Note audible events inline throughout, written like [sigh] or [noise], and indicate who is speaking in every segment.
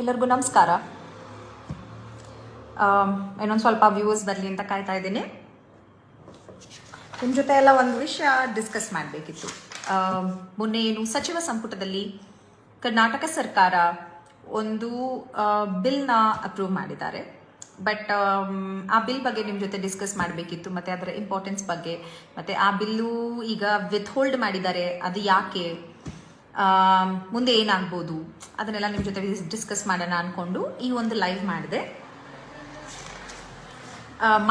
Speaker 1: ಎಲ್ಲರಿಗೂ ನಮಸ್ಕಾರ. ಇನ್ನೊಂದು ಸ್ವಲ್ಪ ವ್ಯೂಸ್ ಬರಲಿ ಅಂತ ಕಾಯ್ತಾ ಇದ್ದೀನಿ. ನಿಮ್ಮ ಜೊತೆ ಎಲ್ಲ ಒಂದು ವಿಷಯ ಡಿಸ್ಕಸ್ ಮಾಡಬೇಕಿತ್ತು. ಮೊನ್ನೆ ಏನು ಸಚಿವ ಸಂಪುಟದಲ್ಲಿ ಕರ್ನಾಟಕ ಸರ್ಕಾರ ಒಂದು ಬಿಲ್ನ ಅಪ್ರೂವ್ ಮಾಡಿದ್ದಾರೆ. ಬಟ್ ಆ ಬಿಲ್ ಬಗ್ಗೆ ನಿಮ್ಮ ಜೊತೆ ಡಿಸ್ಕಸ್ ಮಾಡಬೇಕಿತ್ತು, ಮತ್ತು ಅದರ ಇಂಪಾರ್ಟೆನ್ಸ್ ಬಗ್ಗೆ, ಮತ್ತು ಆ ಬಿಲ್ಲು ಈಗ ವಿತ್ ಹೋಲ್ಡ್ ಮಾಡಿದ್ದಾರೆ, ಅದು ಯಾಕೆ? ಮುಂದೆ ಏನಾಗ್ಬೋದು? ಅದನ್ನೆಲ್ಲ ನಿಮ್ಮ ಜೊತೆ ಡಿಸ್ಕಸ್ ಮಾಡೋಣ ಅಂದ್ಕೊಂಡು ಈ ಒಂದು ಲೈವ್ ಮಾಡಿದೆ.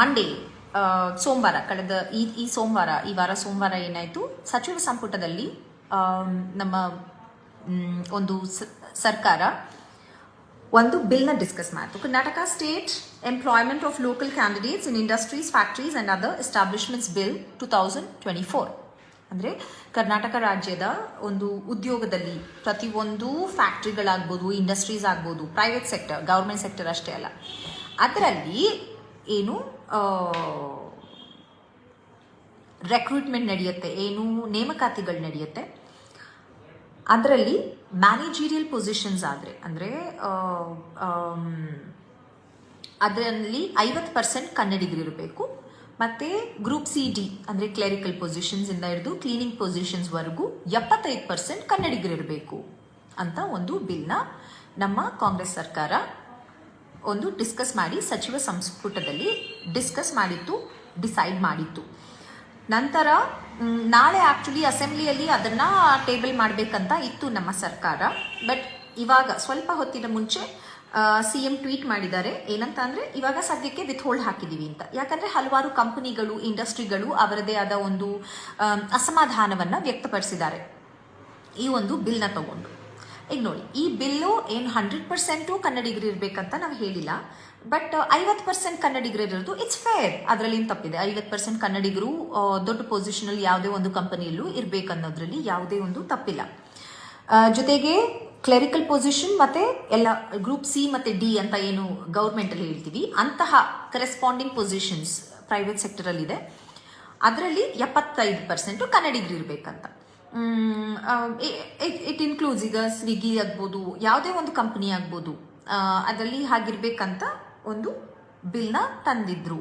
Speaker 1: ಮಂಡೇ ಸೋಮವಾರ, ಕಳೆದ ಈ ಈ ಸೋಮವಾರ, ಈ ವಾರ ಸೋಮವಾರ ಏನಾಯಿತು? ಸಚಿವ ಸಂಪುಟದಲ್ಲಿ ನಮ್ಮ ಒಂದು ಸರ್ಕಾರ ಒಂದು ಬಿಲ್ನ ಡಿಸ್ಕಸ್ ಮಾಡಿತು. Karnataka state employment of local candidates in industries factories and other establishments bill two thousand twenty four ಅಂದರೆ ಕರ್ನಾಟಕ ರಾಜ್ಯದ ಒಂದು ಉದ್ಯೋಗದಲ್ಲಿ ಪ್ರತಿಯೊಂದು ಫ್ಯಾಕ್ಟ್ರಿಗಳಾಗ್ಬೋದು ಇಂಡಸ್ಟ್ರೀಸ್ ಆಗ್ಬೋದು ಪ್ರೈವೇಟ್ ಸೆಕ್ಟರ್ ಗೌರ್ಮೆಂಟ್ ಸೆಕ್ಟರ್ ಅಷ್ಟೇ ಅಲ್ಲ. ಅದರಲ್ಲಿ ಏನು ರೆಕ್ರೂಟ್ಮೆಂಟ್ ನಡೆಯುತ್ತೆ, ಏನು ನೇಮಕಾತಿಗಳು ನಡೆಯುತ್ತೆ, ಅದರಲ್ಲಿ ಮ್ಯಾನೇಜೀರಿಯಲ್ ಪೊಸಿಷನ್ಸ್ ಆದರೆ, ಅಂದರೆ ಅದರಲ್ಲಿ ಐವತ್ತು ಪರ್ಸೆಂಟ್ ಕನ್ನಡಿಗರು ಇರಬೇಕು ಮತ್ತು ಗ್ರೂಪ್ ಸಿ ಡಿ ಅಂದರೆ ಕ್ಲೆರಿಕಲ್ ಪೊಸಿಷನ್ಸ್ ಇಂದ ಹಿಡಿದು ಕ್ಲೀನಿಂಗ್ ಪೊಸಿಷನ್ಸ್ವರೆಗೂ ಎಪ್ಪತ್ತೈದು ಪರ್ಸೆಂಟ್ ಕನ್ನಡಿಗರಿರಬೇಕು ಅಂತ ಒಂದು ಬಿಲ್ನ ನಮ್ಮ ಕಾಂಗ್ರೆಸ್ ಸರ್ಕಾರ ಒಂದು ಡಿಸ್ಕಸ್ ಮಾಡಿ ಸಚಿವ ಸಂಪುಟದಲ್ಲಿ ಡಿಸ್ಕಸ್ ಮಾಡಿತ್ತು ಡಿಸೈಡ್ ಮಾಡಿತ್ತು. ನಂತರ ನಾಳೆ ಆ್ಯಕ್ಚುಲಿ ಅಸೆಂಬ್ಲಿಯಲ್ಲಿ ಅದನ್ನ ಟೇಬಲ್ ಮಾಡಬೇಕಂತ ಇತ್ತು ನಮ್ಮ ಸರ್ಕಾರ. ಬಟ್ ಇವಾಗ ಸ್ವಲ್ಪ ಹೊತ್ತಿನ ಮುಂಚೆ ಸಿ ಎಂ ಟ್ವೀಟ್ ಮಾಡಿದ್ದಾರೆ. ಏನಂತ ಅಂದ್ರೆ ಇವಾಗ ಸದ್ಯಕ್ಕೆ ವಿತ್ ಹೋಲ್ಡ್ ಹಾಕಿದೀವಿ ಅಂತ. ಯಾಕಂದ್ರೆ ಹಲವಾರು ಕಂಪನಿಗಳು, ಇಂಡಸ್ಟ್ರಿಗಳು ಅವರದೇ ಆದ ಒಂದು ಅಸಮಾಧಾನವನ್ನ ವ್ಯಕ್ತಪಡಿಸಿದ್ದಾರೆ. ಈ ಒಂದು ಬಿಲ್ನ ತಗೊಂಡು. ಈಗ ನೋಡಿ, ಈ ಬಿಲ್ಲು ಏನು ಹಂಡ್ರೆಡ್ ಪರ್ಸೆಂಟು ಕನ್ನಡಿಗರು ಇರಬೇಕಂತ ನಾವು ಹೇಳಿಲ್ಲ. ಬಟ್ ಐವತ್ತು ಪರ್ಸೆಂಟ್ ಕನ್ನಡಿಗರು ಇರೋದು ಇಟ್ಸ್ ಫೇರ್ ಅದರಲ್ಲಿ ಏನು ತಪ್ಪಿದೆ? ಐವತ್ತು ಪರ್ಸೆಂಟ್ ಕನ್ನಡಿಗರು ದೊಡ್ಡ ಪೊಸಿಷನಲ್ಲಿ ಯಾವುದೇ ಒಂದು ಕಂಪನಿಯಲ್ಲೂ ಇರಬೇಕನ್ನೋದ್ರಲ್ಲಿ ಯಾವುದೇ ಒಂದು ತಪ್ಪಿಲ್ಲ. ಜೊತೆಗೆ ಕ್ಲೆರಿಕಲ್ ಪೊಸಿಷನ್ ಮತ್ತೆ ಎಲ್ಲ ಗ್ರೂಪ್ ಸಿ ಮತ್ತೆ ಡಿ ಅಂತ ಏನು ಗೌರ್ಮೆಂಟ್ ಅಲ್ಲಿ ಹೇಳ್ತೀವಿ. ಅಂತಹ ಕರೆಸ್ಪಾಂಡಿಂಗ್ ಪೊಸಿಷನ್ಸ್ ಪ್ರೈವೇಟ್ ಸೆಕ್ಟರ್ ಅಲ್ಲಿ ಇದೆ. ಅದರಲ್ಲಿ ಎಪ್ಪತ್ತೈದು ಪರ್ಸೆಂಟ್ ಕನ್ನಡಿಗರು ಇರಬೇಕಂತ. ಇಟ್ ಇನ್ಕ್ಲೂಡ್ಸ್ ಈಗ ಸ್ವಿಗ್ಗಿ ಆಗ್ಬೋದು, ಯಾವುದೇ ಒಂದು ಕಂಪನಿ ಆಗ್ಬೋದು. ಅದರಲ್ಲಿ ಹಾಗಿರ್ಬೇಕಂತ ಒಂದು ಬಿಲ್ನ ತಂದಿದ್ರು.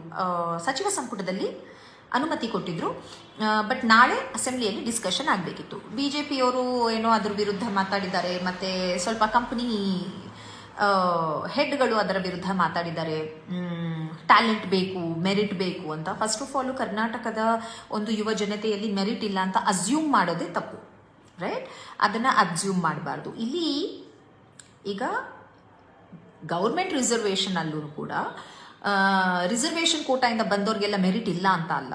Speaker 1: ಸಚಿವ ಸಂಪುಟದಲ್ಲಿ ಅನುಮತಿ ಕೊಟ್ಟಿದ್ರು. ಬಟ್ ನಾಳೆ ಅಸೆಂಬ್ಲಿಯಲ್ಲಿ ಡಿಸ್ಕಷನ್ ಆಗಬೇಕಿತ್ತು. ಬಿ ಜೆ ಪಿಯವರು ಏನೋ ಅದ್ರ ವಿರುದ್ಧ ಮಾತಾಡಿದ್ದಾರೆ, ಮತ್ತು ಸ್ವಲ್ಪ ಕಂಪ್ನಿ ಹೆಡ್ಗಳು ಅದರ ವಿರುದ್ಧ ಮಾತಾಡಿದ್ದಾರೆ. ಟ್ಯಾಲೆಂಟ್ ಬೇಕು ಮೆರಿಟ್ ಬೇಕು ಅಂತ. ಫಸ್ಟ್ ಆಫ್ ಆಲ್ ಕರ್ನಾಟಕದ ಒಂದು ಯುವ ಜನತೆಯಲ್ಲಿ ಮೆರಿಟ್ ಇಲ್ಲ ಅಂತ ಅಸ್ಯೂಮ್ ಮಾಡೋದೇ ತಪ್ಪು ರೈಟ್ ಅದನ್ನು ಅಬ್ಸ್ಯೂಮ್ ಮಾಡಬಾರ್ದು. ಇಲ್ಲಿ ಈಗ ಗೌರ್ಮೆಂಟ್ ರಿಸರ್ವೇಷನ್ ಅಲ್ಲೂ ಕೂಡ ರಿಸರ್ವೇಷನ್ ಕೋಟಾಯಿಂದ ಬಂದವ್ರಿಗೆಲ್ಲ ಮೆರಿಟ್ ಇಲ್ಲ ಅಂತ ಅಲ್ಲ.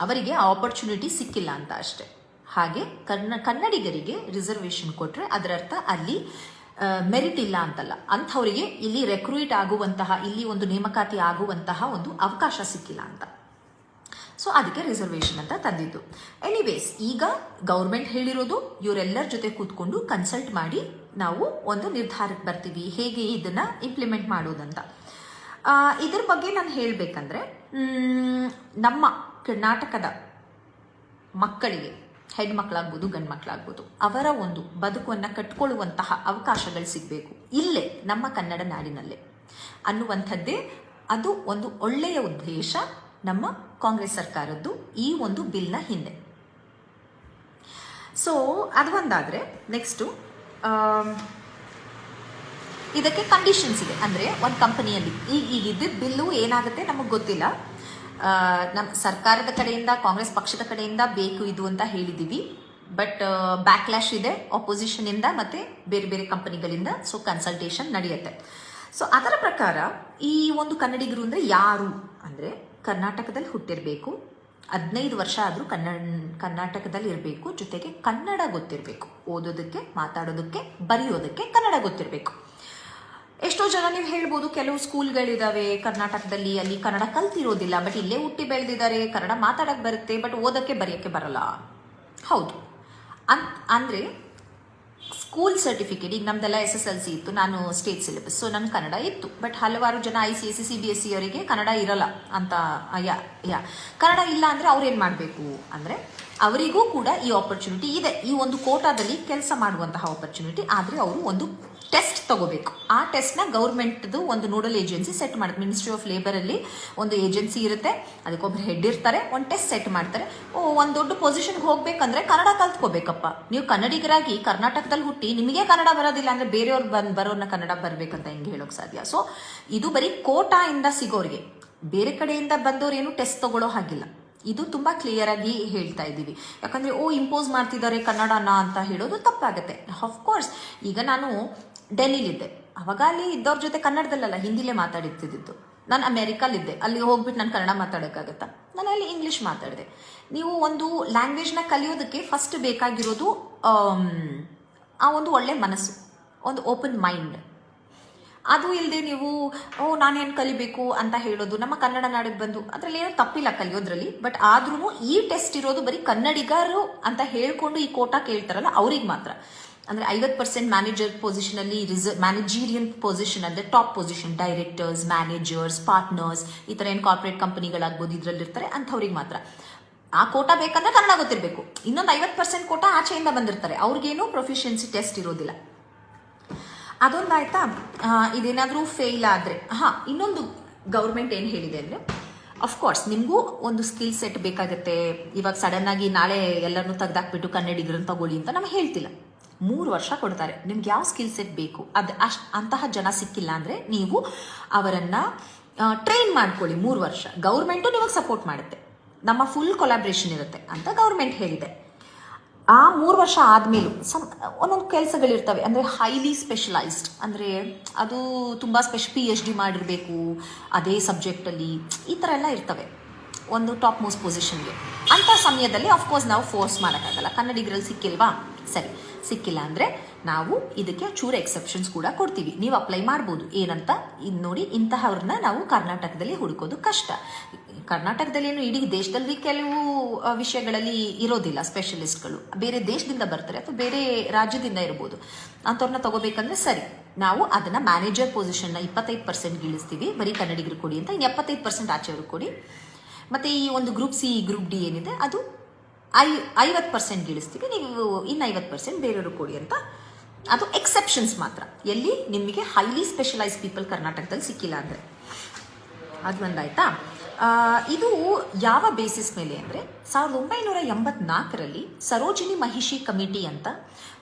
Speaker 1: ಅವರಿಗೆ ಆಪರ್ಚುನಿಟಿ ಸಿಕ್ಕಿಲ್ಲ ಅಂತ ಅಷ್ಟೇ. ಹಾಗೆ ಕನ್ನ ಕನ್ನಡಿಗರಿಗೆ ರಿಸರ್ವೇಷನ್ ಕೊಟ್ಟರೆ ಅದರರ್ಥ ಅಲ್ಲಿ ಮೆರಿಟ್ ಇಲ್ಲ ಅಂತಲ್ಲ. ಅಂಥವರಿಗೆ ಇಲ್ಲಿ ರೆಕ್ರೂಟ್ ಆಗುವಂತಹ ಇಲ್ಲಿ ಒಂದು ನೇಮಕಾತಿ ಆಗುವಂತಹ ಒಂದು ಅವಕಾಶ ಸಿಕ್ಕಿಲ್ಲ ಅಂತ. ಸೊ ಅದಕ್ಕೆ ರಿಸರ್ವೇಷನ್ ಅಂತ ತಂದಿದ್ದು. ಎನಿವೇಸ್ ಈಗ ಗೌರ್ಮೆಂಟ್ ಹೇಳಿರೋದು ಇವರೆಲ್ಲರ ಜೊತೆ ಕೂತ್ಕೊಂಡು ಕನ್ಸಲ್ಟ್ ಮಾಡಿ ನಾವು ಒಂದು ನಿರ್ಧಾರಕ್ಕೆ ಬರ್ತೀವಿ. ಹೇಗೆ ಇದನ್ನ ಇಂಪ್ಲಿಮೆಂಟ್ ಮಾಡೋದಂತ. ಆ, ಇದ್ರ ಬಗ್ಗೆ ನಾನು ಹೇಳಬೇಕಂದ್ರೆ ನಮ್ಮ ಕರ್ನಾಟಕದ ಮಕ್ಕಳಿಗೆ ಹೆಣ್ಮಕ್ಳಾಗ್ಬೋದು ಗಂಡು ಮಕ್ಕಳಾಗ್ಬೋದು ಅವರ ಒಂದು ಬದುಕನ್ನು ಕಟ್ಕೊಳ್ಳುವಂತಹ ಅವಕಾಶಗಳು ಸಿಗಬೇಕು. ಇಲ್ಲೇ, ನಮ್ಮ ಕನ್ನಡ ನಾಡಿನಲ್ಲೇ. ಅನ್ನುವಂಥದ್ದೇ, ಅದು ಒಂದು ಒಳ್ಳೆಯ ಉದ್ದೇಶ ನಮ್ಮ ಕಾಂಗ್ರೆಸ್ ಸರ್ಕಾರದ್ದು ಈ ಒಂದು ಬಿಲ್ನ ಹಿಂದೆ. ಸೊ ಅದು ಒಂದಾದರೆ ನೆಕ್ಸ್ಟು ಇದಕ್ಕೆ ಕಂಡೀಷನ್ಸ್ ಇದೆ. ಅಂದರೆ ಒಂದು ಕಂಪನಿಯಲ್ಲಿ ಈಗ ಈಗ ಇದ್ದ ಬಿಲ್ಲು ಏನಾಗುತ್ತೆ ನಮಗೆ ಗೊತ್ತಿಲ್ಲ. ನಮ್ಮ ಸರ್ಕಾರದ ಕಡೆಯಿಂದ, ಕಾಂಗ್ರೆಸ್ ಪಕ್ಷದ ಕಡೆಯಿಂದ ಬೇಕು ಇದು ಅಂತ ಹೇಳಿದ್ದೀವಿ. ಬಟ್ ಬ್ಯಾಕ್ಲ್ಯಾಶ್ ಇದೆ ಅಪೋಸಿಷನಿಂದ ಮತ್ತು ಬೇರೆ ಬೇರೆ ಕಂಪನಿಗಳಿಂದ ಸೊ ಕನ್ಸಲ್ಟೇಷನ್ ನಡೆಯುತ್ತೆ. ಸೊ ಅದರ ಪ್ರಕಾರ ಈ ಒಂದು ಕನ್ನಡಿಗರು ಅಂದರೆ ಯಾರು ಅಂದರೆ ಕರ್ನಾಟಕದಲ್ಲಿ ಹುಟ್ಟಿರಬೇಕು, ಹದಿನೈದು ವರ್ಷ ಆದರೂ ಕನ್ನಡ, ಕರ್ನಾಟಕದಲ್ಲಿ ಇರಬೇಕು, ಜೊತೆಗೆ ಕನ್ನಡ ಗೊತ್ತಿರಬೇಕು, ಓದೋದಕ್ಕೆ, ಮಾತಾಡೋದಕ್ಕೆ, ಬರೆಯೋದಕ್ಕೆ ಕನ್ನಡ ಗೊತ್ತಿರಬೇಕು. ಎಷ್ಟೋ ಜನ ನೀವು ಹೇಳ್ಬೋದು, ಕೆಲವು ಸ್ಕೂಲ್ಗಳಿದಾವೆ, ಕರ್ನಾಟಕದಲ್ಲಿ ಅಲ್ಲಿ ಕನ್ನಡ ಕಲ್ತಿರೋದಿಲ್ಲ ಬಟ್ ಇಲ್ಲೇ ಹುಟ್ಟಿ ಬೆಳೆದಿದ್ದಾರೆ, ಕನ್ನಡ ಮಾತಾಡಕ್ಕೆ ಬರುತ್ತೆ ಬಟ್ ಓದಕ್ಕೆ ಬರೆಯೋಕ್ಕೆ ಬರಲ್ಲ. ಹೌದು. ಅನ್, ಅಂದರೆ ಸ್ಕೂಲ್ ಸರ್ಟಿಫಿಕೇಟ್ ಈಗ ನಮ್ದೆಲ್ಲ ಎಸ್ ಎಸ್ ಎಲ್ ಸಿ ಇತ್ತು, ನಾನು ಸ್ಟೇಟ್ ಸಿಲೆಬಸ್ ಸೊ ನನ್ನ ಕನ್ನಡ ಇತ್ತು ಬಟ್ ಹಲವಾರು ಜನ I C S C C B S C ಅವರಿಗೆ ಕನ್ನಡ ಇರಲ್ಲ ಅಂತ ಯಾ ಯಾ. ಕನ್ನಡ ಇಲ್ಲ ಅಂದರೆ ಅವ್ರೇನು ಮಾಡಬೇಕು ಅಂದರೆ, ಅವರಿಗೂ ಕೂಡ ಈ ಆಪರ್ಚುನಿಟಿ ಇದೆ. ಈ ಒಂದು ಕೋಟಾದಲ್ಲಿ ಕೆಲಸ ಮಾಡುವಂತಹ ಆಪರ್ಚುನಿಟಿ ಆದರೆ ಅವರು ಒಂದು ಟೆಸ್ಟ್ ತಗೋಬೇಕು. ಆ ಟೆಸ್ಟ್ನ ಗೌರ್ಮೆಂಟ್ದು ಒಂದು ನೋಡಲ್ ಏಜೆನ್ಸಿ ಸೆಟ್ ಮಾಡುತ್ತೆ ಮಿನಿಸ್ಟ್ರಿ ಆಫ್ ಲೇಬರಲ್ಲಿ ಒಂದು ಏಜೆನ್ಸಿ ಇರುತ್ತೆ. ಅದಕ್ಕೊಬ್ರು ಹೆಡ್ ಇರ್ತಾರೆ, ಒಂದು ಟೆಸ್ಟ್ ಸೆಟ್ ಮಾಡ್ತಾರೆ. ಓ, ಒಂದು ದೊಡ್ಡ ಪೊಸಿಷನ್ಗೆ ಹೋಗ್ಬೇಕಂದ್ರೆ ಕನ್ನಡ ಕಲ್ತ್ಕೋಬೇಕಪ್ಪ. ನೀವು ಕನ್ನಡಿಗರಾಗಿ ಕರ್ನಾಟಕದಲ್ಲಿ ಹುಟ್ಟಿ ನಿಮಗೆ ಕನ್ನಡ ಬರೋದಿಲ್ಲ ಅಂದ್ರೆ ಬೇರೆಯವ್ರು ಬಂದು ಬರೋರನ್ನ ಕನ್ನಡ ಬರಬೇಕಂತ ಹೆಂಗೆ ಹೇಳೋಕೆ ಸಾಧ್ಯ? ಸೊ ಇದು ಬರೀ ಕೋಟಾ ಇಂದ ಸಿಗೋರಿಗೆ. ಬೇರೆ ಕಡೆಯಿಂದ ಬಂದವರೇನು ಟೆಸ್ಟ್ ತಗೊಳ್ಳೋ ಹಾಗಿಲ್ಲ. ಇದು ತುಂಬಾ ಕ್ಲಿಯರ್ ಆಗಿ ಹೇಳ್ತಾ ಇದ್ದೀವಿ. ಯಾಕಂದ್ರೆ, ಓ ಇಂಪೋಸ್ ಮಾಡ್ತಿದ್ದಾರೆ ಕನ್ನಡನ ಅಂತ ಹೇಳೋದು ತಪ್ಪಾಗುತ್ತೆ. ಕೋರ್ಸ್ ಈಗ ನಾನು ಡೆಲ್ಲಿಲಿದ್ದೆ. ಅವಾಗ ಅಲ್ಲಿ ಇದ್ದವ್ರ ಜೊತೆ ಕನ್ನಡದಲ್ಲಲ್ಲ ಹಿಂದಿಲೇ ಮಾತಾಡಿರ್ತಿದ್ದು ನಾನು ಅಮೆರಿಕಲ್ಲಿದ್ದೆ. ಅಲ್ಲಿ ಹೋಗ್ಬಿಟ್ಟು ನಾನು ಕನ್ನಡ ಮಾತಾಡೋಕ್ಕಾಗತ್ತಾ? ನಾನು ಅಲ್ಲಿ ಇಂಗ್ಲೀಷ್ ಮಾತಾಡಿದೆ. ನೀವು ಒಂದು ಲ್ಯಾಂಗ್ವೇಜ್ನ ಕಲಿಯೋದಕ್ಕೆ ಫಸ್ಟ್ ಬೇಕಾಗಿರೋದು ಆ ಒಂದು ಒಳ್ಳೆ ಮನಸ್ಸು, ಒಂದು ಓಪನ್ ಮೈಂಡ್ ಅದು ಇಲ್ಲದೆ ನೀವು, ಓ, ನಾನೇನು ಕಲಿಬೇಕು? ಅಂತ ಹೇಳೋದು, ನಮ್ಮ ಕನ್ನಡ ನಾಡಿಗೆ ಬಂದು, ಅದರಲ್ಲಿ ಏನೋ ತಪ್ಪಿಲ್ಲ ಕಲಿಯೋದ್ರಲ್ಲಿ ಬಟ್ ಆದ್ರೂ ಈ ಟೆಸ್ಟ್ ಇರೋದು ಬರೀ ಕನ್ನಡಿಗರು ಅಂತ ಹೇಳ್ಕೊಂಡು ಈ ಕೋಟಾ ಕೇಳ್ತಾರಲ್ಲ, ಅವ್ರಿಗೆ ಮಾತ್ರ. ಅಂದ್ರೆ ಐವತ್ತು ಪರ್ಸೆಂಟ್ ಮ್ಯಾನೇಜರ್ ಪೊಸಿಷನ್ ಅಲ್ಲಿ ರಿಸರ್ವ್ ಮ್ಯಾನೇಜೀರಿಯಲ್ ಪೊಸಿಷನ್ ಅಂದ್ರೆ top position directors managers partners ಈ ಥರ ಏನು ಕಾರ್ಪೊರೇಟ್ ಕಂಪನಿಗಳಾಗ್ಬೋದು ಇದ್ರಲ್ಲಿ ಇರ್ತಾರೆ ಅಂಥವ್ರಿಗೆ ಮಾತ್ರ. ಆ ಕೋಟ ಬೇಕಂದ್ರೆ ಕನ್ನಡ ಗೊತ್ತಿರಬೇಕು. ಇನ್ನೊಂದು ಐವತ್ತು ಪರ್ಸೆಂಟ್ ಕೋಟ ಆಚೆಯಿಂದ ಬಂದಿರ್ತಾರೆ. ಅವ್ರಿಗೇನು ಪ್ರೊಫಿಷಿಯನ್ಸಿ ಟೆಸ್ಟ್ ಇರೋದಿಲ್ಲ. ಅದೊಂದಾಯ್ತಾ ಆಯ್ತಾ? ಇದೇನಾದ್ರೂ ಫೇಲ್ ಆದ್ರೆ, ಹಾ, ಇನ್ನೊಂದು ಗೌರ್ಮೆಂಟ್ ಏನು ಹೇಳಿದೆ ಅಂದ್ರೆ ಅಫ್ಕೋರ್ಸ್ ನಿಮಗೂ ಒಂದು ಸ್ಕಿಲ್ ಸೆಟ್ ಬೇಕಾಗುತ್ತೆ. ಇವಾಗ ಸಡನ್ ಆಗಿ ನಾಳೆ ಎಲ್ಲರನ್ನೂ ತೆಗೆದಾಕ್ಬಿಟ್ಟು ಕನ್ನಡಿಗರನ್ನು ತಗೊಳ್ಳಿ ಅಂತ ನಮ್ಗೆ ಹೇಳ್ತಿಲ್ಲ. ಮೂರು ವರ್ಷ ಕೊಡ್ತಾರೆ. ನಿಮ್ಗೆ ಯಾವ ಸ್ಕಿಲ್ ಸೆಟ್ ಬೇಕು? ಅದು ಅಷ್ಟು ಅಂತಹ ಜನ ಸಿಕ್ಕಿಲ್ಲ ಅಂದ್ರೆ ನೀವು ಅವರನ್ನ ಟ್ರೈನ್ ಮಾಡ್ಕೊಳ್ಳಿ ಮೂರು ವರ್ಷ. ಗೌರ್ಮೆಂಟು ನಿಮಗೆ ಸಪೋರ್ಟ್ ಮಾಡುತ್ತೆ. ನಮ್ಮ ಫುಲ್ ಕೊಲಾಬ್ರೇಷನ್ ಇರುತ್ತೆ ಅಂತ ಗೌರ್ಮೆಂಟ್ ಹೇಳಿದೆ. ಆ ಮೂರು ವರ್ಷ ಆದ್ಮೇಲೂ ಸಮ್ ಒಂದೊಂದು ಕೆಲಸಗಳಿರ್ತವೆ. ಅಂದರೆ ಹೈಲಿ ಸ್ಪೆಷಲೈಸ್ಡ್ ಅಂದರೆ ಅದು ತುಂಬ ಸ್ಪೆಷಲ್ ಪಿ ಎಚ್ ಡಿ ಮಾಡಿರಬೇಕು. ಅದೇ ಸಬ್ಜೆಕ್ಟಲ್ಲಿ ಈ ಥರ ಎಲ್ಲ ಇರ್ತವೆ. ಒಂದು ಟಾಪ್ ಮೋಸ್ಟ್ ಪೊಸಿಷನ್ಗೆ ಅಂಥ ಸಮಯದಲ್ಲಿ ಅಫ್ಕೋರ್ಸ್ ನಾವು ಫೋರ್ಸ್ ಮಾಡೋಕ್ಕಾಗಲ್ಲ. ಕನ್ನಡಿಗರಲ್ಲಿ ಸಿಕ್ಕಿಲ್ವಾ? ಸರಿ. ಸಿಕ್ಕಿಲ್ಲ ಅಂದರೆ ನಾವು ಇದಕ್ಕೆ ಚೂರು ಎಕ್ಸೆಪ್ಷನ್ಸ್ ಕೂಡ ಕೊಡ್ತೀವಿ. ನೀವು ಅಪ್ಲೈ ಮಾಡ್ಬೋದು. ಏನಂತ? ಇದು ನೋಡಿ ಇಂತಹವ್ರನ್ನ ನಾವು ಕರ್ನಾಟಕದಲ್ಲಿ ಹುಡುಕೋದು ಕಷ್ಟ. ಕರ್ನಾಟಕದಲ್ಲಿ ಏನು ಇಡೀ ದೇಶದಲ್ಲಿ ಕೆಲವು ವಿಷಯಗಳಲ್ಲಿ ಇರೋದಿಲ್ಲ ಸ್ಪೆಷಲಿಸ್ಟ್ಗಳು ಬೇರೆ ದೇಶದಿಂದ ಬರ್ತಾರೆ ಅಥವಾ ಬೇರೆ ರಾಜ್ಯದಿಂದ ಇರ್ಬೋದು. ಅಂಥವ್ರನ್ನ ತಗೋಬೇಕಂದ್ರೆ ಸರಿ. ನಾವು ಅದನ್ನ ಮ್ಯಾನೇಜರ್ ಪೊಸಿಷನ್ನ ಇಪ್ಪತ್ತೈದು ಪರ್ಸೆಂಟ್ ಇಳಿಸ್ತೀವಿ ಬರೀ ಕನ್ನಡಿಗರು ಕೊಡಿ ಅಂತ ಎಪ್ಪತ್ತೈದು ಪರ್ಸೆಂಟ್ ಆಚೆಯವರು ಕೊಡಿ. ಮತ್ತೆ ಈ ಒಂದು ಗ್ರೂಪ್ ಸಿ ಗ್ರೂಪ್ ಡಿ ಏನಿದೆ, ಅದು ಐ, ಐವತ್ತು ಪರ್ಸೆಂಟ್ ಗಿಳಿಸ್ತೀವಿ, ನೀವು ಇನ್ನು ಐವತ್ತು ಪರ್ಸೆಂಟ್ ಬೇರೆಯವರು ಕೊಡಿ ಅಂತ. ಅದು ಎಕ್ಸೆಪ್ಷನ್ಸ್ ಮಾತ್ರ. ಎಲ್ಲಿ? ನಿಮಗೆ ಹೈಲಿ ಸ್ಪೆಷಲೈಸ್ ಪೀಪಲ್ ಕರ್ನಾಟಕದಲ್ಲಿ ಸಿಕ್ಕಿಲ್ಲ ಅಂದರೆ. ಅದು ಒಂದಾಯ್ತಾ? ಇದು ಯಾವ ಬೇಸಿಸ್ ಮೇಲೆ ಅಂದರೆ, ಸಾವಿರದ ಒಂಬೈನೂರ ಎಂಬತ್ನಾಲ್ಕರಲ್ಲಿ ಸರೋಜಿನಿ ಮಹಿಷಿ ಕಮಿಟಿ ಅಂತ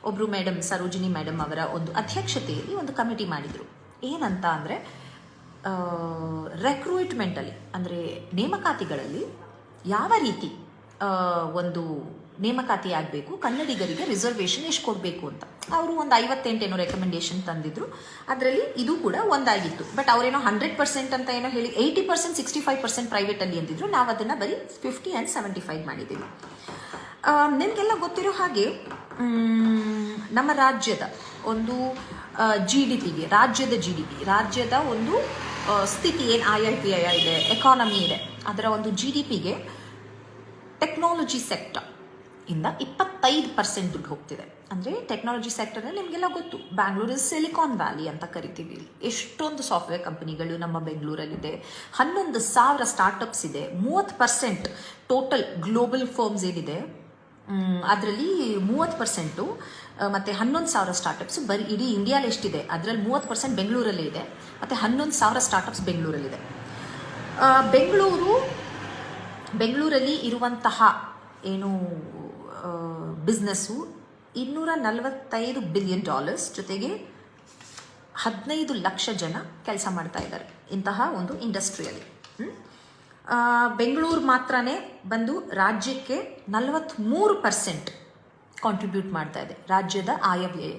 Speaker 1: ಒಬ್ಬರು ಮೇಡಮ್ ಸರೋಜಿನಿ ಮೇಡಮ್ ಅವರ ಒಂದು ಅಧ್ಯಕ್ಷತೆಯಲ್ಲಿ ಒಂದು ಕಮಿಟಿ ಮಾಡಿದರು. ಏನಂತ ಅಂದರೆ ರೆಕ್ರೂಟ್ಮೆಂಟಲ್ಲಿ ಅಂದರೆ ನೇಮಕಾತಿಗಳಲ್ಲಿ ಯಾವ ರೀತಿ ಒಂದು ನೇಮಕಾತಿ ಆಗಬೇಕು. ಕನ್ನಡಿಗರಿಗೆ ರಿಸರ್ವೇಷನ್ ಎಷ್ಟು ಕೊಡಬೇಕು ಅಂತ. ಅವರು ಒಂದು ಐವತ್ತೆಂಟೇನೋ ರೆಕಮೆಂಡೇಶನ್ ತಂದಿದ್ರು. ಅದರಲ್ಲಿ ಇದು ಕೂಡ ಒಂದಾಗಿತ್ತು. ಬಟ್ ಅವರೇನೋ ಹಂಡ್ರೆಡ್ ಪರ್ಸೆಂಟ್ ಅಂತ ಏನೋ ಹೇಳಿ eighty percent sixty five percent ಪ್ರೈವೇಟಲ್ಲಿ ಅಂದಿದ್ರು. ನಾವು ಅದನ್ನು ಬರೀ ಫಿಫ್ಟಿ ಆ್ಯಂಡ್ ಸೆವೆಂಟಿ ಫೈವ್ ಮಾಡಿದ್ದೀವಿ ನಿಮಗೆಲ್ಲ ಗೊತ್ತಿರೋ ಹಾಗೆ ನಮ್ಮ ರಾಜ್ಯದ ಒಂದು ಜಿ ಡಿ ಪಿಗೆ ರಾಜ್ಯದ ಜಿ ಡಿ ಪಿ ರಾಜ್ಯದ ಒಂದು ಸ್ಥಿತಿ ಏನು ಐ ಐ ಪಿ ಐ ಇದೆ ಎಕಾನಮಿ ಇದೆ. ಅದರ ಒಂದು ಜಿ ಡಿ ಪಿಗೆ ಟೆಕ್ನಾಲಜಿ ಸೆಕ್ಟರ್ ಇಂದ ಇಪ್ಪತ್ತೈದು ಪರ್ಸೆಂಟ್ ದುಡ್ಡು ಹೋಗ್ತಿದೆ. ಅಂದರೆ ಟೆಕ್ನಾಲಜಿ ಸೆಕ್ಟರ್ನಲ್ಲಿ ನಿಮಗೆಲ್ಲ ಗೊತ್ತು. ಬ್ಯಾಂಗ್ಳೂರ್ ಸಿಲಿಕಾನ್ ವ್ಯಾಲಿ ಅಂತ ಕರಿತೀವಿ. ಎಷ್ಟೊಂದು ಸಾಫ್ಟ್ವೇರ್ ಕಂಪನಿಗಳು ನಮ್ಮ ಬೆಂಗಳೂರಲ್ಲಿದೆ. ಹನ್ನೊಂದು ಸಾವಿರ ಸ್ಟಾರ್ಟಪ್ಸ್ ಇದೆ. ಮೂವತ್ತು ಪರ್ಸೆಂಟ್ ಟೋಟಲ್ ಗ್ಲೋಬಲ್ ಫರ್ಮ್ಸ್ ಏನಿದೆ. ಅದರಲ್ಲಿ ಮೂವತ್ತು ಪರ್ಸೆಂಟು ಮತ್ತು ಹನ್ನೊಂದು ಸಾವಿರ ಸ್ಟಾರ್ಟಪ್ಸ್ ಬರೀ ಇಡೀ ಇಂಡಿಯಾಲಿ ಎಷ್ಟಿದೆ? ಅದರಲ್ಲಿ ಮೂವತ್ತು ಪರ್ಸೆಂಟ್ ಬೆಂಗಳೂರಲ್ಲೇ ಇದೆ. ಮತ್ತು ಹನ್ನೊಂದು ಸಾವಿರ ಸ್ಟಾರ್ಟಪ್ಸ್ ಬೆಂಗಳೂರಲ್ಲಿದೆ. ಬೆಂಗಳೂರು ಬೆಂಗಳೂರಲ್ಲಿ ಇರುವಂತಹ ಏನು ಬಿಸ್ನೆಸ್ಸು ಇನ್ನೂರ ನಲವತ್ತೈದು ಬಿಲಿಯನ್ ಡಾಲರ್ಸ್ ಜೊತೆಗೆ ಹದಿನೈದು ಲಕ್ಷ ಜನ ಕೆಲಸ ಮಾಡ್ತಾ ಇದ್ದಾರೆ ಇಂತಹ ಒಂದು ಇಂಡಸ್ಟ್ರಿಯಲ್ಲಿ. ಬೆಂಗಳೂರು ಮಾತ್ರನೇ ಬಂದು ರಾಜ್ಯಕ್ಕೆ ನಲವತ್ತ್ಮೂರು ಪರ್ಸೆಂಟ್ ಕಾಂಟ್ರಿಬ್ಯೂಟ್ ಮಾಡ್ತಾ ಇದೆ ರಾಜ್ಯದ ಆಯವ್ಯಯ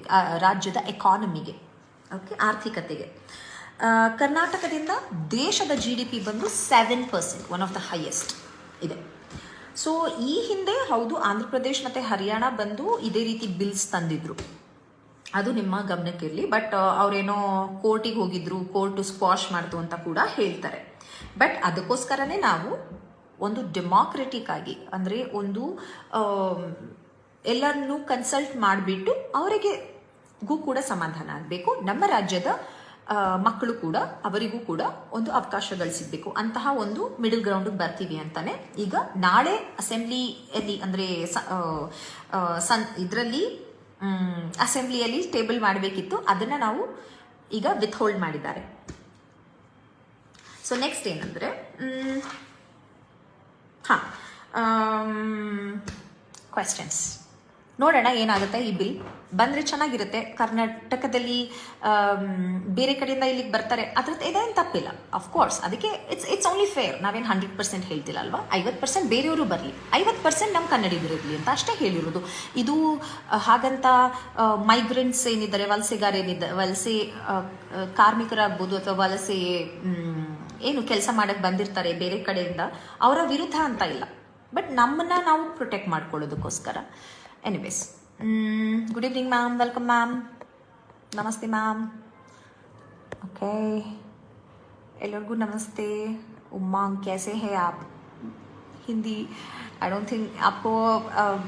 Speaker 1: ರಾಜ್ಯದ ಎಕಾನಮಿಗೆ ಓಕೆ ಆರ್ಥಿಕತೆಗೆ. ಕರ್ನಾಟಕದಿಂದ ದೇಶದ ಜಿ ಡಿ ಪಿ ಬಂದು seven percent one of the highest so ಈ ಹಿಂದೆ ಹೌದು, ಆಂಧ್ರ ಪ್ರದೇಶ್ ಮತ್ತು ಹರಿಯಾಣ ಬಂದು ಇದೇ ರೀತಿ ಬಿಲ್ಸ್ ತಂದಿದ್ರು. ಅದು ನಿಮ್ಮ ಗಮನಕ್ಕಿರಲಿ ಬಟ್ ಅವರೇನೋ ಕೋರ್ಟಿಗೆ ಹೋಗಿದ್ರು ಕೋರ್ಟು ಸ್ಕ್ವಾಶ್ ಮಾಡ್ತು ಅಂತ ಕೂಡ ಹೇಳ್ತಾರೆ. ಬಟ್ ಅದಕ್ಕೋಸ್ಕರನೇ ನಾವು ಒಂದು ಡೆಮಾಕ್ರೆಟಿಕ್ ಆಗಿ, ಅಂದರೆ ಒಂದು ಎಲ್ಲರನ್ನೂ ಕನ್ಸಲ್ಟ್ ಮಾಡಿಬಿಟ್ಟು ಅವರಿಗೆ ಗೂ ಕೂಡ ಸಮಾಧಾನ ಆಗಬೇಕು. ನಮ್ಮ ರಾಜ್ಯದ ಮಕ್ಕಳು ಕೂಡ, ಅವರಿಗೂ ಕೂಡ ಒಂದು ಅವಕಾಶಗಳು ಸಿಗಬೇಕು. ಅಂತಹ ಒಂದು ಮಿಡಲ್ ಗ್ರೌಂಡಿಗೆ ಬರ್ತೀವಿ ಅಂತಾನೆ. ಈಗ ನಾಳೆ ಅಸೆಂಬ್ಲಿಯಲ್ಲಿ ಅಂದರೆ ಸನ್ ಇದರಲ್ಲಿ ಅಸೆಂಬ್ಲಿಯಲ್ಲಿ ಟೇಬಲ್ ಮಾಡಬೇಕಿತ್ತು. ಅದನ್ನು ನಾವು ಈಗ ವಿತ್ ಹೋಲ್ಡ್ ಮಾಡಿದ್ದಾರೆ. ಸೊ ನೆಕ್ಸ್ಟ್ ಏನಂದರೆ ಹಾಂ ಕ್ವೆಶನ್ಸ್ ನೋಡೋಣ ಏನಾಗುತ್ತೆ ಈ ಬಿಲ್ ಬಂದರೆ ಚೆನ್ನಾಗಿರುತ್ತೆ. ಕರ್ನಾಟಕದಲ್ಲಿ ಬೇರೆ ಕಡೆಯಿಂದ ಇಲ್ಲಿಗೆ ಬರ್ತಾರೆ. ಅದ್ರದ್ದು ಇದೇನು ತಪ್ಪಿಲ್ಲ. ಅಫ್ಕೋರ್ಸ್ ಅದಕ್ಕೆ ಇಟ್ಸ್ ಇಟ್ಸ್ ಓನ್ಲಿ ಫೇರ್ ನಾವೇನು ಹಂಡ್ರೆಡ್ ಪರ್ಸೆಂಟ್ ಹೇಳ್ತಿಲ್ಲ ಅಲ್ವಾ? ಐವತ್ತು ಪರ್ಸೆಂಟ್ ಬೇರೆಯವರು ಬರಲಿ. ಐವತ್ತು ಪರ್ಸೆಂಟ್ ನಮ್ಮ ಕನ್ನಡಿಗರಿರಲಿ ಅಂತ ಅಷ್ಟೇ ಹೇಳಿರೋದು. ಇದು ಹಾಗಂತ ಮೈಗ್ರೆಂಟ್ಸ್ ಏನಿದ್ದಾರೆ ವಲಸೆಗಾರ ಏನಿದ್ದಾರೆ, ವಲಸೆ ಕಾರ್ಮಿಕರಾಗ್ಬೋದು ಅಥವಾ ವಲಸೆ ಏನು ಕೆಲಸ ಮಾಡಕ್ಕೆ ಬಂದಿರ್ತಾರೆ ಬೇರೆ ಕಡೆಯಿಂದ, ಅವರ ವಿರುದ್ಧ ಅಂತ ಇಲ್ಲ. ಬಟ್ ನಮ್ಮನ್ನ ನಾವು protect ಮಾಡ್ಕೊಳ್ಳೋದಕ್ಕೋಸ್ಕರ. Anyways good evening ma'am welcome ma'am नमस्ते मैम ओके गुड नमस्ते उमंग कैसे हैं आप? हिंदी आई डोंट थिंक आपको uh,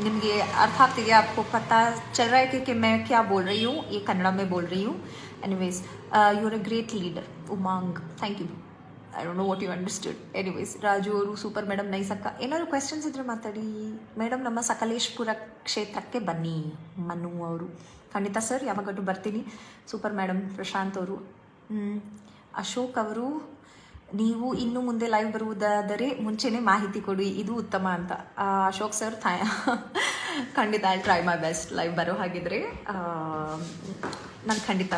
Speaker 1: मतलब ये अर्थात ये आपको पता चल रहा है कि, कि मैं क्या बोल रही हूँ? ये कन्नड़ा में बोल रही हूँ. Anyways you are a great leader Umang thank you I don't know what you understood anyways Raju ಅವರು ಸೂಪರ್ ಮೇಡಮ್ ನೈಸಕ್ಕ ಏನಾದ್ರು ಕ್ವೆಶನ್ಸ್ ಇದ್ರೆ ಮಾತಾಡಿ. ಮೇಡಮ್ ನಮ್ಮ ಸಕಲೇಶ್ಪುರ ಕ್ಷೇತ್ರಕ್ಕೆ ಬನ್ನಿ. ಮನು ಅವರು. ಖಂಡಿತ ಸರ್ ಯಾವಾಗಟ್ಟು ಬರ್ತೀನಿ. ಸೂಪರ್ ಮೇಡಮ್ ಪ್ರಶಾಂತ್ ಅವರು. ಅಶೋಕ್ ಅವರು, ನೀವು ಇನ್ನು ಮುಂದೆ ಲೈವ್ ಬರುವುದಾದರೆ ಮುಂಚೆನೆ ಮಾಹಿತಿ ಕೊಡಿ. ಇದು ಉತ್ತಮ ಅಂತ. ಅಶೋಕ್ ಸರ್ ಥ್ಯಾ [laughs] ಖಂಡಿತ I try my best live ಬರೋ ಹಾಗಿದ್ರೆ. ನಾನು ಖಂಡಿತ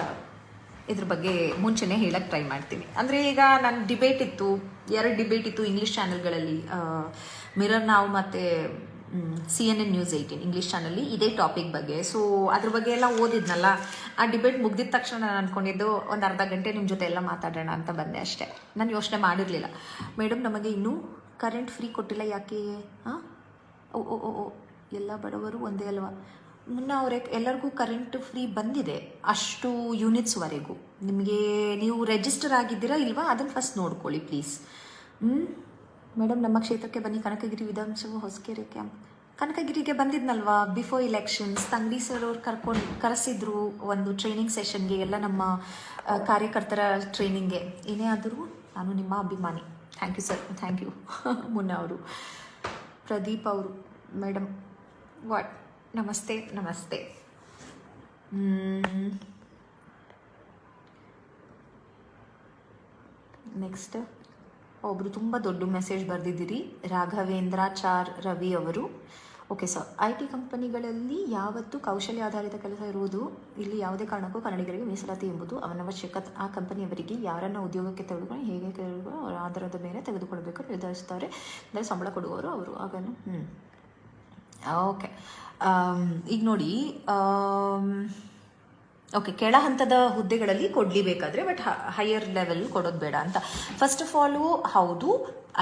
Speaker 1: ಇದ್ರ ಬಗ್ಗೆ ಮುಂಚೆನೇ ಹೇಳಕ್ಕೆ ಟ್ರೈ ಮಾಡ್ತೀನಿ. ಅಂದರೆ ಈಗ ನನ್ನ ಡಿಬೇಟ್ ಇತ್ತು, ಎರಡು ಡಿಬೇಟ್ ಇತ್ತು ಇಂಗ್ಲೀಷ್ ಚಾನೆಲ್ಗಳಲ್ಲಿ ಮಿರರ್ ನಾವು ಮತ್ತು C N N news eighteen English ಚಾನಲ್ಲಿ ಇದೇ ಟಾಪಿಕ್ ಬಗ್ಗೆ. ಸೊ ಅದ್ರ ಬಗ್ಗೆ ಎಲ್ಲ ಓದಿದ್ನಲ್ಲ. ಆ ಡಿಬೇಟ್ ಮುಗ್ದಿದ ತಕ್ಷಣ ನಾನು ಅಂದ್ಕೊಂಡಿದ್ದು ಒಂದು ಅರ್ಧ ಗಂಟೆ ನಿಮ್ಮ ಜೊತೆ ಎಲ್ಲ ಮಾತಾಡೋಣ ಅಂತ ಬಂದೆ ಅಷ್ಟೇ. ನಾನು ಯೋಚನೆ ಮಾಡಿರಲಿಲ್ಲ. ಮೇಡಮ್ ನಮಗೆ ಇನ್ನೂ ಕರೆಂಟ್ ಫ್ರೀ ಕೊಟ್ಟಿಲ್ಲ ಯಾಕೆ? ಹಾಂ ಓ ಓ ಓ, ಎಲ್ಲ ಬಡವರು ಒಂದೇ ಅಲ್ವಾ? ಮುನ್ನ ಅವ್ರೆ ಎಲ್ಲರಿಗೂ ಕರೆಂಟ್ ಫ್ರೀ ಬಂದಿದೆ. ಅಷ್ಟು ಯೂನಿಟ್ಸ್ವರೆಗೂ ನಿಮಗೆ ನೀವು ರೆಜಿಸ್ಟರ್ ಆಗಿದ್ದೀರಾ ಇಲ್ವಾ? ಅದನ್ನು ಫಸ್ಟ್ ನೋಡ್ಕೊಳ್ಳಿ ಪ್ಲೀಸ್ ಹ್ಞೂ ಮೇಡಮ್, ನಮ್ಮ ಕ್ಷೇತ್ರಕ್ಕೆ ಬನ್ನಿ. ಕನಕಗಿರಿ ವಿಧಾನಸಭಾ ಹೊಸಕೆರೆ ಕ್ಯಾಂಪ್ ಕನಕಗಿರಿಗೆ ಬಂದಿದ್ನಲ್ವಾ? ಬಿಫೋರ್ ಇಲೆಕ್ಷನ್ಸ್ ತಂಗಡಿ ಸರ್ ಅವ್ರು ಕರ್ಕೊಂಡು ಕರೆಸಿದ್ರು ಒಂದು ಟ್ರೈನಿಂಗ್ ಸೆಷನ್ಗೆ ಎಲ್ಲ ನಮ್ಮ ಕಾರ್ಯಕರ್ತರ ಟ್ರೈನಿಂಗ್ಗೆ ಏನೇ ಆದರೂ ನಾನು ನಿಮ್ಮ ಅಭಿಮಾನಿ. Thank you sir thank you Munna ಅವರು. ಪ್ರದೀಪ್ ಅವರು. ಮೇಡಮ್ ವಾಟ್ ನಮಸ್ತೆ ನಮಸ್ತೆ. ನೆಕ್ಸ್ಟ್ ಒಬ್ರು ತುಂಬ ದೊಡ್ಡ ಮೆಸೇಜ್ ಬರೆದಿದ್ದೀರಿ. ರಾಘವೇಂದ್ರಾಚಾರ್ ರವಿ ಅವರು. ಓಕೆ ಸರ್ ಐ ಟಿ ಕಂಪನಿಗಳಲ್ಲಿ ಯಾವತ್ತೂ ಕೌಶಲ್ಯ ಆಧಾರಿತ ಕೆಲಸ ಇರುವುದು ಇಲ್ಲಿ ಯಾವುದೇ ಕಾರಣಕ್ಕೂ ಕನ್ನಡಿಗರಿಗೆ ಮೀಸಲಾತಿ ಎಂಬುದು ಅವನವಶ್ಯಕ ಆ ಕಂಪನಿಯವರಿಗೆ ಯಾರನ್ನು ಉದ್ಯೋಗಕ್ಕೆ ತೆಗೆದುಕೊಂಡು ಹೇಗೆ ಅವರ ಆಧಾರದ ಮೇಲೆ ತೆಗೆದುಕೊಳ್ಳಬೇಕು ನಿರ್ಧರಿಸ್ತಾರೆ ಅಂದರೆ ಸಂಬಳ ಕೊಡುವವರು ಅವರು ಆಗನು ಹ್ಞೂ ಓಕೆ ಈಗ ನೋಡಿ ಓಕೆ ಕೆಳ ಹಂತದ ಹುದ್ದೆಗಳಲ್ಲಿ ಕೊಡಲಿಬೇಕಾದ್ರೆ ಬಟ್ ಹೈಯರ್ ಲೆವೆಲ್ ಕೊಡೋದು ಬೇಡ ಅಂತ. ಫಸ್ಟ್ ಆಫ್ ಆಲು ಹೌದು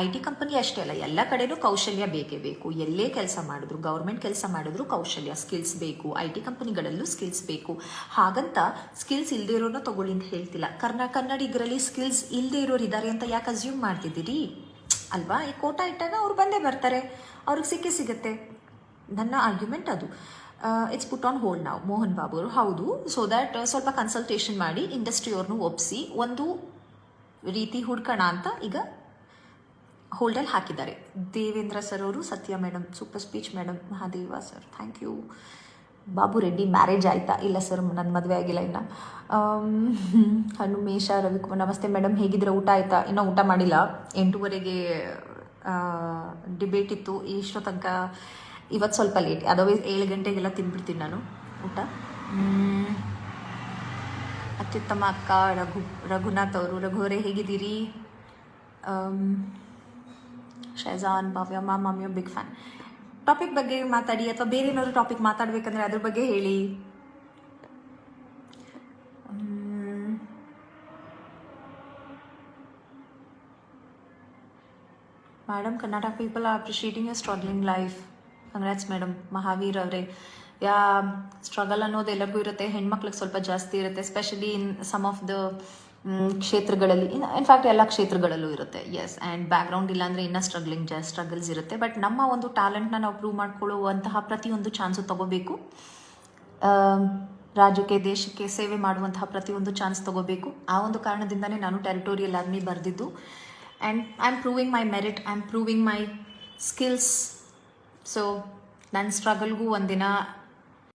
Speaker 1: ಐ ಟಿ ಕಂಪನಿ ಅಷ್ಟೇ ಅಲ್ಲ, ಎಲ್ಲ ಕಡೆನೂ ಕೌಶಲ್ಯ ಬೇಕೇ ಬೇಕು. ಎಲ್ಲೇ ಕೆಲಸ ಮಾಡಿದ್ರು ಗೌರ್ಮೆಂಟ್ ಕೆಲಸ ಮಾಡಿದ್ರು ಕೌಶಲ್ಯ ಸ್ಕಿಲ್ಸ್ ಬೇಕು. ಐ ಟಿ ಕಂಪನಿಗಳಲ್ಲೂ ಸ್ಕಿಲ್ಸ್ ಬೇಕು. ಹಾಗಂತ ಸ್ಕಿಲ್ಸ್ ಇಲ್ಲದೆ ಇರೋನ ತಗೊಳ್ಳಿ ಅಂತ ಹೇಳ್ತಿಲ್ಲ. ಕರ್ನಾ, ಕನ್ನಡಿಗರಲ್ಲಿ ಸ್ಕಿಲ್ಸ್ ಇಲ್ಲದೆ ಇರೋರು ಇದ್ದಾರೆ ಅಂತ ಯಾಕೆ ಅಸ್ಯೂಮ್ ಮಾಡ್ತಿದ್ದೀರಿ? ಅಲ್ವಾ? ಈ ಕೋಟಾ ಇಟ್ಟಾಗ ಅವ್ರು ಬಂದೇ ಬರ್ತಾರೆ. ಅವ್ರಿಗೆ ಸಿಕ್ಕೇ ಸಿಗುತ್ತೆ. ನನ್ನ ಆರ್ಗ್ಯುಮೆಂಟ್ ಅದು. ಇಟ್ಸ್ ಪುಟ್ ಆನ್ ಹೋಲ್ಡ್ ನಾವು ಮೋಹನ್ ಬಾಬು ಅವರು. ಹೌದು ಸೊ ದ್ಯಾಟ್ ಸ್ವಲ್ಪ ಕನ್ಸಲ್ಟೇಷನ್ ಮಾಡಿ ಇಂಡಸ್ಟ್ರಿಯವ್ರನ್ನೂ ಒಪ್ಪಿಸಿ ಒಂದು ರೀತಿ ಹುಡ್ಕೋಣ ಅಂತ ಈಗ ಹೋಲ್ಡಲ್ಲಿ ಹಾಕಿದ್ದಾರೆ. ದೇವೇಂದ್ರ ಸರ್ ಅವರು, Satya madam super speech madam Mahadeva sir thank you Babu Reddy marriage ಆಯಿತಾ? ಇಲ್ಲ ಸರ್ ನನ್ನ ಮದುವೆ ಆಗಿಲ್ಲ ಇನ್ನು. ಹನುಮೇಶ, ರವಿಕುಮಾರ್, ನಮಸ್ತೆ ಮೇಡಮ್ ಹೇಗಿದ್ರೆ ಊಟ ಆಯಿತಾ? ಇನ್ನೂ ಊಟ ಮಾಡಿಲ್ಲ. ಎಂಟೂವರೆಗೆ ಡಿಬೇಟ್ ಇತ್ತು. ಇಷ್ಟೋ ತನಕ ಇವತ್ತು ಸ್ವಲ್ಪ ಲೇಟ್ ಅದರ್ವೈಸ್ ಏಳು ಗಂಟೆಗೆಲ್ಲ ತಿಂದ್ಬಿಡ್ತೀನಿ ನಾನು. ಊಟ? ಅತ್ಯುತ್ತಮ ಅಕ್ಕ, ರಘು, ರಘುನಾಥ್ ಅವರು. ರಘುವರೇ ಹೇಗಿದ್ದೀರಿ? Shaijan, Bhavya ma'am am big fan topic ಬಗ್ಗೆ ಮಾತಾಡಿ ಅಥವಾ ಬೇರೆ ಏನಾದ್ರು ಟಾಪಿಕ್ ಮಾತಾಡ್ಬೇಕಂದ್ರೆ ಅದ್ರ ಬಗ್ಗೆ ಹೇಳಿ. Madam Karnataka people are appreciating your struggling life congrats madam, Mahavir ಅವರೇ. ಯಾ ಸ್ಟ್ರಗಲ್ ಅನ್ನೋದು ಎಲ್ಲರಿಗೂ ಇರುತ್ತೆ. ಹೆಣ್ಮಕ್ಳಿಗೆ ಸ್ವಲ್ಪ ಜಾಸ್ತಿ ಇರುತ್ತೆ specially in some of the ಕ್ಷೇತ್ರಗಳಲ್ಲಿ. ಇನ್ಫ್ಯಾಕ್ಟ್ ಎಲ್ಲ ಕ್ಷೇತ್ರಗಳಲ್ಲೂ ಇರುತ್ತೆ. ಎಸ್ ಆ್ಯಂಡ್ ಬ್ಯಾಕ್ಗ್ರೌಂಡ್ ಇಲ್ಲಾಂದರೆ ಇನ್ನೂ ಸ್ಟ್ರಗ್ಲಿಂಗ್ ಜಾ ಸ್ಟ್ರಗಲ್ಸ್ ಇರುತ್ತೆ. ಬಟ್ ನಮ್ಮ ಒಂದು ಟ್ಯಾಲೆಂಟ್ನ ನಾವು ಪ್ರೂವ್ ಮಾಡ್ಕೊಳ್ಳುವಂತಹ ಪ್ರತಿಯೊಂದು ಚಾನ್ಸು ತಗೋಬೇಕು. ರಾಜ್ಯಕ್ಕೆ, ದೇಶಕ್ಕೆ ಸೇವೆ ಮಾಡುವಂತಹ ಪ್ರತಿಯೊಂದು ಚಾನ್ಸ್ ತಗೋಬೇಕು. ಆ ಒಂದು ಕಾರಣದಿಂದನೇ ನಾನು ಟೆರಿಟೋರಿಯಲ್ ಆರ್ಮಿ ಬರೆದಿದ್ದು. And I am proving my merit I am proving my skills so ನನ್ನ ಸ್ಟ್ರಗಲ್ಗೂ ಒಂದಿನ